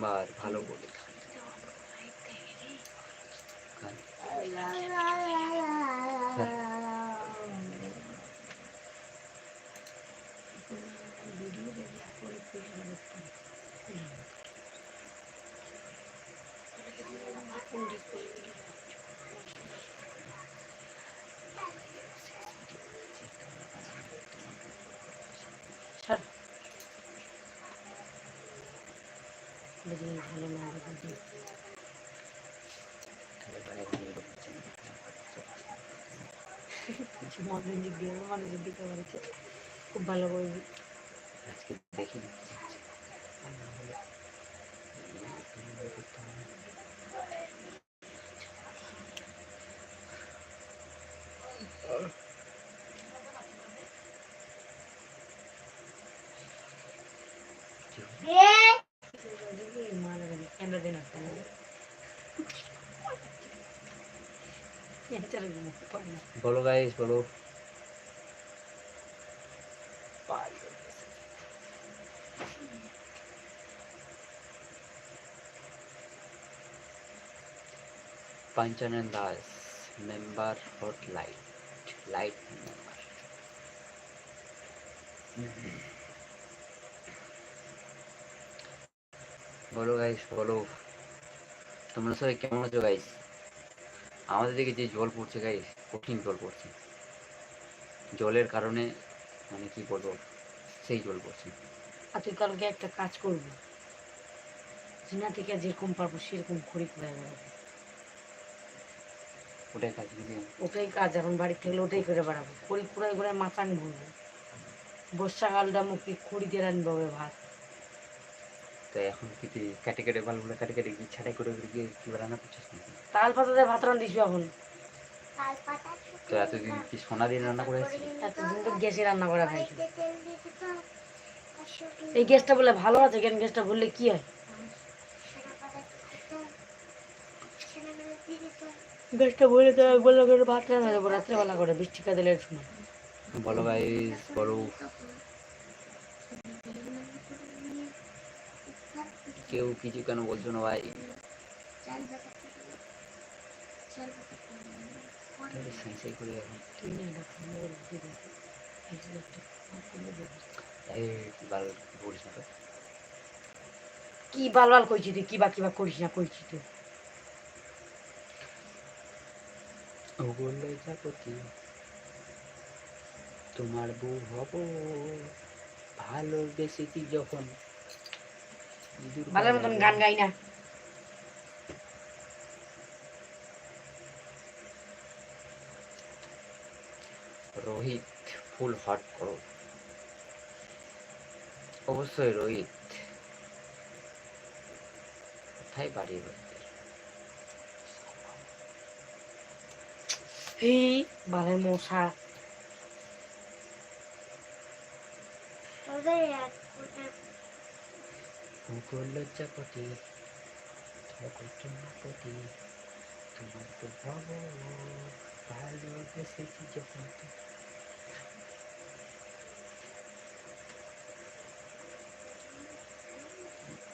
Member ভালো বলে। দেখি ভালো না দেখি। কিছু মানুষের দিক দিয়ে মানুষের দিকে বলেছে খুব ভালো করবি আজকে দেখি মারা कैमरा ಏನರ ದಿನ ಆಗ್ತಾನೆ बोलो गाइस बोलो Panchanand Das member hot light light member বলো গাইস বলো। তোমরা সবাই কেমন আছো গাইস আমাদের দিকে যে জল পড়ছে গাইস কঠিন জল পড়ছে। জলের কারণে মানে কি বলব সেই জল পড়ছে। আর তুই কালকে একটা কাজ করবি। জিনা থেকে যেরকম পারব সেরকম খড়ি করে বেড়াবো ওটাই কাজ ওটাই কাজ এখন বাড়ি থেকে ওটাই করে বেড়াবো। খড়ি করে মাথা আনি ভরবো বর্ষাকালটা মুখে খড়ি দিয়ে রানবো হবে ভাত। তো এখন কি তুই কেটে কেটে বালগুলো কেটে কেটে কি ছাটাই করে করে গিয়ে কি রান্না করছিস তাল পাতাতে ভাত রান্ধিস এখন তো এতদিন কি সোনা দিয়ে রান্না করে আসছিস? এতদিন তো গ্যাসে রান্না করা খাইছি এই গ্যাসটা বলে ভালো আছে কেন গ্যাসটা বললে কি হয়? গ্যাসটা বলে তো বলল ভাত রান্না দেবো রাত্রেবেলা করে বৃষ্টি কাদেলের সময় বলো ভাই বলো। কেউ কিছু কেন বলছো না ভাই? কি বাল বাল কইছি তুই? কি বা কি বা করিস না কইছি তুই? বললে যাবতি তোমার বউ হব। ভালোবেসেছি যখন ভালোর মতন গান গাই না। রোহিত ফুল হট করো। অবশ্যই রোহিত। কোথায় বাড়ি? এই বালের মশা। লজ্জাপতি ঠাকুর চন্দ্রপতি তোমার তো ভাব ভালোবেসেছি যখন তো-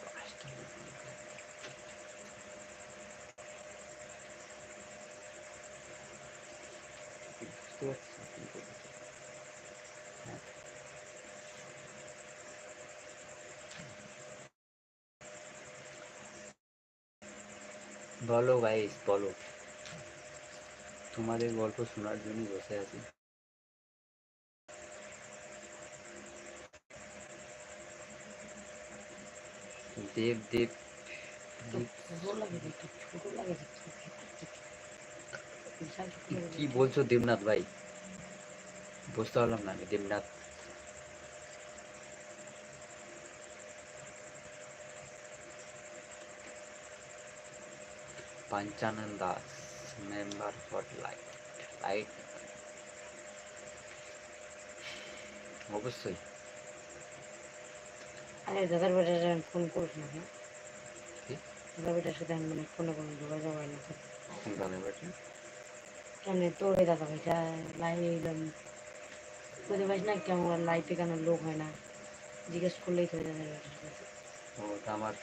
পাঁচটা লোক নিয়ে বুঝতে পারছি না কি বলতে চাই। হ্যাঁ বলো গাইস বলো। তোমাদের গল্প শোনার জন্য বসে আছি। দেব দেব। কি বলছো দেবনাথ ভাই? বুঝতে পারলাম না আমি, Debnath. Panchanan Das member for light light অবশ্যই আরে দাদার বেটার ফোন করিস না হ্যাঁ? দাদার বেটার সাথে আমি মানে ফোনে কোনো যোগাযোগ হয় না তো গানে বেটে? কেমনে তোর দাদা ভাইটা? লাইভ বুঝতে পারিস না কেমন লাইফে কেন লোক হয় না। জিজ্ঞেস করলেই তো দাদার বেটার ও আমার